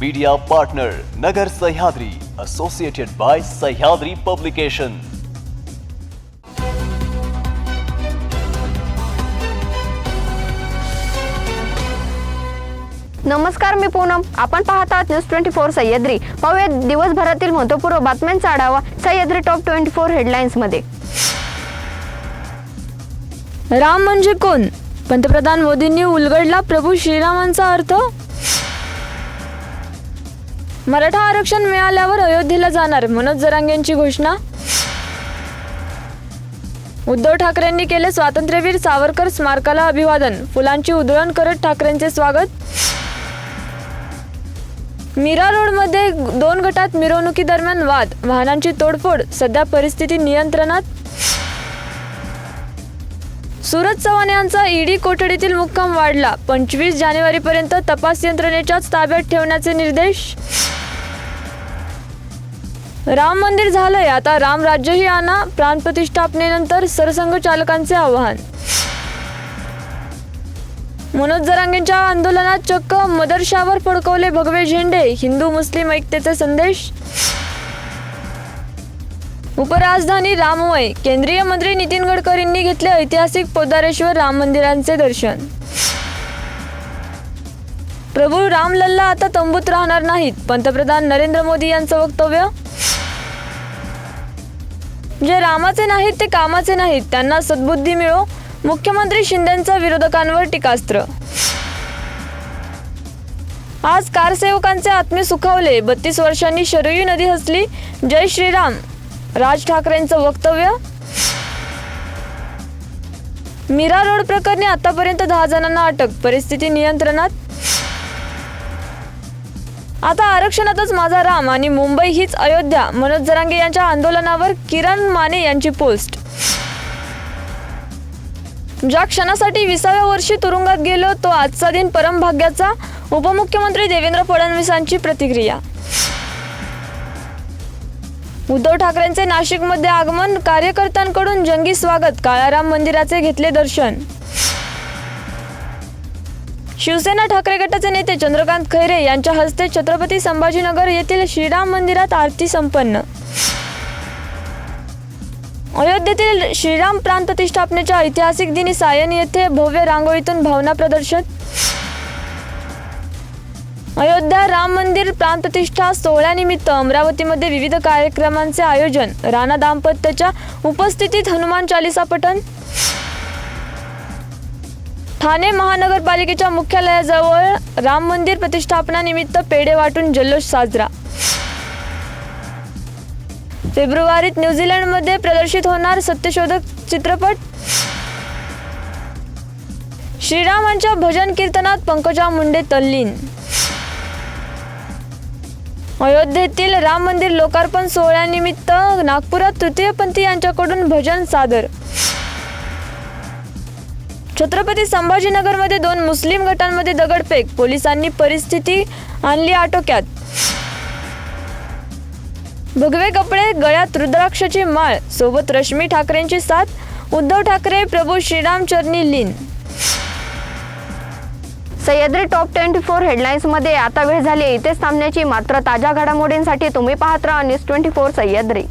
Media partner Nagar Sahyadri associated by Sahyadri publication नमस्कार मी पूनम. आपण पाहत आहात न्यूज ट्वेंटी फोर सह्याद्री. पाहूया दिवसभरातील महत्त्वपूर्ण बातम्यांचा आढावा सह्याद्री टॉप ट्वेंटी फोर हेडलाईन्समध्ये. राम म्हणजे कोण? पंतप्रधान मोदींनी उलगडला प्रभू श्रीरामांचा अर्थ? मराठा आरक्षण मिळाल्यावर अयोध्येला जाणार मनोज जरांगेंची घोषणा? उद्धव ठाकरेंनी केले स्वातंत्र्यवीर सावरकर स्मारकाला अभिवादन फुलांची उधळण करत ठाकरेंचे स्वागत? मीरा रोडमध्ये दोन गटात मिरवणुकीदरम्यान वाद वाहनांची तोडफोड सध्या परिस्थिती नियंत्रणात? सुरज चव्हाण यांचा ईडी कोठडीतील मुक्काम वाढला पंचवीस जानेवारीपर्यंत तपास यंत्रणेच्याच ताब्यात ठेवण्याचे निर्देश? राम मंदिर झालंय. आता राम राज्यही आणा प्राणप्रतिष्ठापनेनंतर सरसंघचालकांचे आवाहन. मनोज जरांगेंच्या आंदोलनात चक्क मदरशावर फडकवले भगवे झेंडे. हिंदू मुस्लिम ऐक्यतेचे संदेश. उपराजधानी राममय. केंद्रीय मंत्री नितीन गडकरींनी घेतले ऐतिहासिक पोदारेश्वर राम मंदिरांचे दर्शन. प्रभू रामलल्ला आता तंबूत राहणार नाहीत. पंतप्रधान नरेंद्र मोदी यांचं वक्तव्य? जे रामाचे नाहीत ते कामाचे नाहीत. त्यांना सद्बुद्धी मिळो. मुख्यमंत्री शिंदेंचा विरोधकांवर टीकास्त्र. आज कारसेवकांचे आत्मे सुखावले. बत्तीस वर्षांनी शरयू नदी हसली. जय श्रीराम. राज ठाकरेंचं वक्तव्य? मीरा रोड प्रकरणी आतापर्यंत दहा जणांना अटक. परिस्थिती नियंत्रणात? आता आरक्षणातच माझा राम आणि मुंबई हीच अयोध्या मनोज जरांगे यांच्या आंदोलनावर किरण माने यांची पोस्ट. ज्या क्षणासाठी विसाव्या वर्षी तुरुंगात गेलो तो आजचा दिन परमभाग्याचा उपमुख्यमंत्री देवेंद्र फडणवीसांची प्रतिक्रिया. उद्धव ठाकरेंचे नाशिकमध्ये आगमन कार्यकर्त्यांकडून जंगी स्वागत काळाराम मंदिराचे घेतले दर्शन. शिवसेना ठाकरे गटाचे नेते चंद्रकांत खैरे यांच्या हस्ते छत्रपती संभाजीनगर येथील श्रीराम मंदिरात आरती संपन्न. अयोध्येतील श्रीराम प्राण प्रतिष्ठापनेच्या ऐतिहासिक दिनी सायन येथे भव्य रांगोळीतून भावना प्रदर्शन. अयोध्या राम मंदिर प्राण प्रतिष्ठा सोहळ्यानिमित्त अमरावतीमध्ये विविध कार्यक्रमांचे आयोजन राणा दाम्पत्याच्या उपस्थितीत हनुमान चालिसा पठण. ठाणे महानगरपालिकेच्या मुख्यालयाजवळ राम मंदिर प्रतिष्ठापनानिमित्त पेढे वाटून जल्लोष साजरा. फेब्रुवारीत न्यूझीलंडमध्ये प्रदर्शित होणार सत्यशोधक चित्रपट. श्रीरामांच्या भजन कीर्तनात पंकजा मुंडे तल्लीन. अयोध्येतील राम मंदिर लोकार्पण सोहळ्यानिमित्त नागपुरात तृतीयपंथी यांच्याकडून भजन सादर. छत्रपती संभाजीनगरमध्ये दोन मुस्लिम गटांमध्ये दगडफेक. पोलिसांनी परिस्थिती आणली आटोक्यात. भगवे कपडे गळ्यात रुद्राक्षाची माळ सोबत रश्मी ठाकरेंची साथ उद्धव ठाकरे प्रभू श्रीराम चरणी लीन. सह्याद्री टॉप ट्वेंटी फोर हेडलाईन्समध्ये आता वेळ झाली आहे. इथेच थांबण्याची मात्र ताज्या घडामोडींसाठी तुम्ही पाहत राहा news twenty four Sahyadri.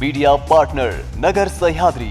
Media partner Nagar Sahyadri.